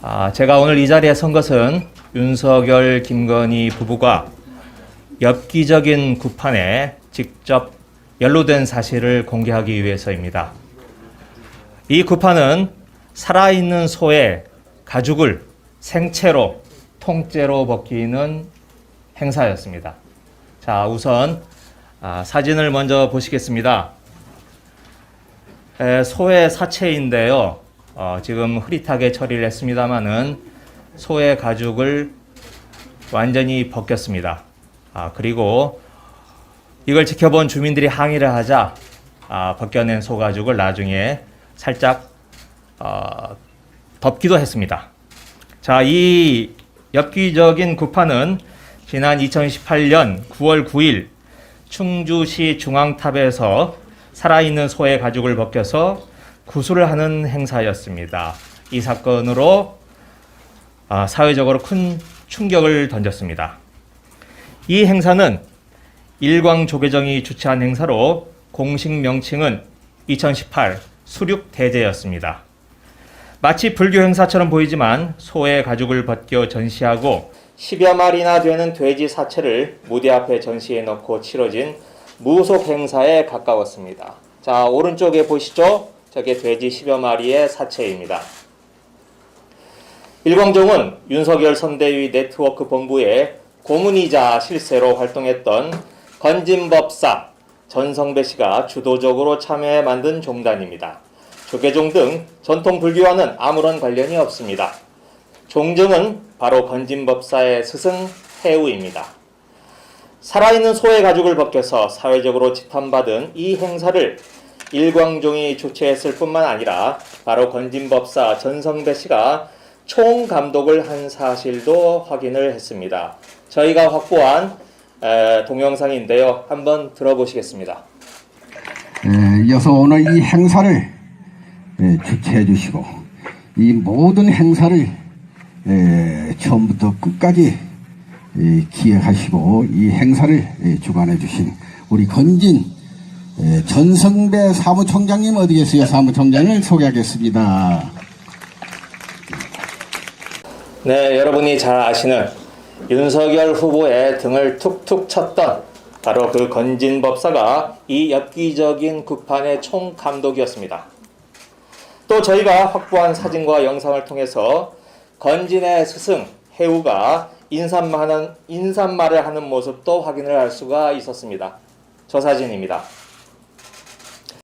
아, 제가 오늘 이 자리에 선 것은 윤석열, 김건희 부부가 엽기적인 구판에 직접 연루된 사실을 공개하기 위해서입니다. 이 구판은 살아있는 소의 가죽을 생채로 통째로 벗기는 행사였습니다. 자, 우선 아, 사진을 먼저 보시겠습니다. 에, 소의 사체인데요. 어, 지금 흐릿하게 처리를 했습니다만은 소의 가죽을 완전히 벗겼습니다. 아, 그리고 이걸 지켜본 주민들이 항의를 하자 아, 벗겨낸 소 가죽을 나중에 살짝 어, 덮기도 했습니다. 자, 이 엽기적인 구판은 지난 2018년 9월 9일 충주시 중앙탑에서 살아있는 소의 가죽을 벗겨서 구술을 하는 행사였습니다. 이 사건으로 아, 사회적으로 큰 충격을 던졌습니다. 이 행사는 일광 조계정이 주최한 행사로 공식 명칭은 2018 수륙 대제였습니다. 마치 불교 행사처럼 보이지만 소의 가죽을 벗겨 전시하고 10여 마리나 되는 돼지 사체를 무대 앞에 전시해 놓고 치러진 무속 행사에 가까웠습니다. 자, 오른쪽에 보시죠? 저게 돼지 10여 마리의 사체입니다. 일광종은 윤석열 선대위 네트워크 본부의 고문이자 실세로 활동했던 건진법사 전성배 씨가 주도적으로 참여해 만든 종단입니다. 조계종 등 전통 불교와는 아무런 관련이 없습니다. 종정은 바로 건진법사의 스승 해우입니다. 살아있는 소의 가죽을 벗겨서 사회적으로 지탄받은 이 행사를 일광종이 주최했을 뿐만 아니라 바로 건진법사 전성배 씨가 총 감독을 한 사실도 확인을 했습니다. 저희가 확보한 에, 동영상인데요. 한번 들어보시겠습니다. 에, 이어서 오늘 이 행사를 에, 주최해 주시고 이 모든 행사를 에, 처음부터 끝까지 에, 기획하시고 이 행사를 에, 주관해 주신 우리 건진 에, 전성배 사무총장님 어디 계세요? 사무총장을 소개하겠습니다. 네, 여러분이 잘 아시는 윤석열 후보의 등을 툭툭 쳤던 바로 그 건진 법사가 이 엽기적인 구판의 총 감독이었습니다. 또 저희가 확보한 사진과 영상을 통해서 건진의 스승 해우가 인사말을 하는 모습도 확인을 할 수가 있었습니다. 저 사진입니다.